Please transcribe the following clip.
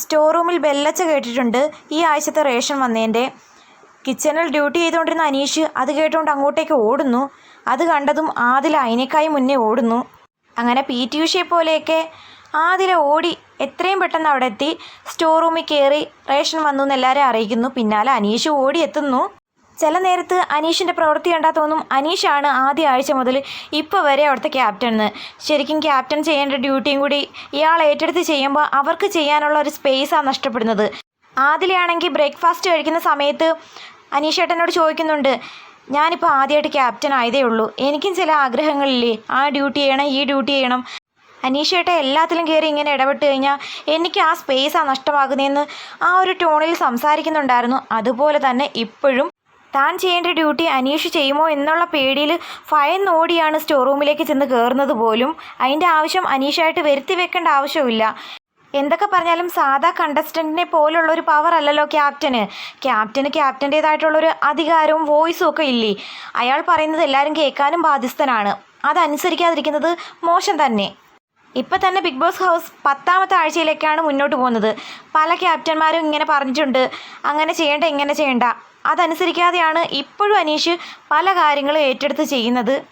Store റൂമിൽ ബെല്ലച്ച കേട്ടിട്ടുണ്ട്. ഈ ആഴ്ചത്തെ റേഷൻ വന്നതിന്റെ കിച്ചണിൽ ഡ്യൂട്ടി ചെയ്തുകൊണ്ടിരുന്ന അനീഷ് അത് കേട്ടുകൊണ്ട് അങ്ങോട്ടേക്ക് ഓടുന്നു. അത് കണ്ടതും ആദില അതിനേക്കായി മുന്നേ ഓടുന്നു. അങ്ങനെ പി ടി ഉഷയെ പോലെയൊക്കെ ആദില ഓടി എത്രയും പെട്ടെന്ന് അവിടെ എത്തി. സ്റ്റോർ റൂമിൽ കയറി റേഷൻ വന്നു എന്ന് എല്ലാവരെയും അറിയിക്കുന്നു. പിന്നാലെ അനീഷ് ഓടി എത്തുന്നു. ചില നേരത്ത് അനീഷിന്റെ പ്രവൃത്തി കണ്ടാൽ തോന്നും അനീഷാണ് ആദ്യ ആഴ്ച മുതൽ ഇപ്പോൾ വരെ അവിടുത്തെ ക്യാപ്റ്റൻ എന്ന്. ശരിക്കും ക്യാപ്റ്റൻ ചെയ്യേണ്ട ഡ്യൂട്ടിയും കൂടി ഇയാൾ ഏറ്റെടുത്ത് ചെയ്യുമ്പോൾ അവർക്ക് ചെയ്യാനുള്ള ഒരു സ്പേസാണ് നഷ്ടപ്പെടുന്നത്. ആദിലയാണെങ്കിൽ ബ്രേക്ക്ഫാസ്റ്റ് കഴിക്കുന്ന സമയത്ത് അനീഷേട്ടനോട് ചോദിക്കുന്നുണ്ട് ഞാനിപ്പോൾ ആദ്യമായിട്ട് ക്യാപ്റ്റൻ ആയതേ ഉള്ളൂ. എനിക്കും ചില ആഗ്രഹങ്ങളില്ലേ? ആ ഡ്യൂട്ടി ചെയ്യണം ഈ ഡ്യൂട്ടി ചെയ്യണം. അനീഷേട്ട എല്ലാത്തിലും കയറി ഇങ്ങനെ ഇടപെട്ട് കഴിഞ്ഞാൽ എനിക്ക് ആ സ്പേസാണ് നഷ്ടമാകുന്നതെന്ന് ആ ഒരു ടോണിൽ സംസാരിക്കുന്നുണ്ടായിരുന്നു. അതുപോലെ തന്നെ ഇപ്പോഴും താൻ ചെയ്യേണ്ട ഡ്യൂട്ടി അനീഷ് ചെയ്യുമോ എന്നുള്ള പേടിയിൽ ഭയന്നോടിയാണ് സ്റ്റോർ റൂമിലേക്ക് ചെന്ന് കയറുന്നത് പോലും. അതിന്റെ ആവശ്യം അനീഷായിട്ട് വരുത്തി വെക്കേണ്ട ആവശ്യമില്ല എന്തൊക്കെ പറഞ്ഞാലും സാധാ കണ്ടസ്റ്റന്റിനെ പോലുള്ള ഒരു പവർ അല്ലല്ലോ ക്യാപ്റ്റന് ക്യാപ്റ്റന് ക്യാപ്റ്റന്റേതായിട്ടുള്ളൊരു അധികാരവും വോയിസും ഒക്കെ ഇല്ലേ? അയാൾ പറയുന്നത് എല്ലാവരും കേൾക്കാനും ബാധ്യസ്ഥനാണ്. അതനുസരിക്കാതിരിക്കുന്നത് മോശം തന്നെ. ഇപ്പം തന്നെ ബിഗ് ബോസ് ഹൗസ് പത്താമത്തെ ആഴ്ചയിലേക്കാണ് മുന്നോട്ട് പോകുന്നത്. പല ക്യാപ്റ്റന്മാരും ഇങ്ങനെ പറഞ്ഞിട്ടുണ്ട്. അങ്ങനെ ചെയ്യേണ്ട ഇങ്ങനെ ചെയ്യേണ്ട. അതനുസരിക്കാതെയാണ് ഇപ്പോഴും അനീഷ് പല കാര്യങ്ങളും ഏറ്റെടുത്ത് ചെയ്യുന്നത്.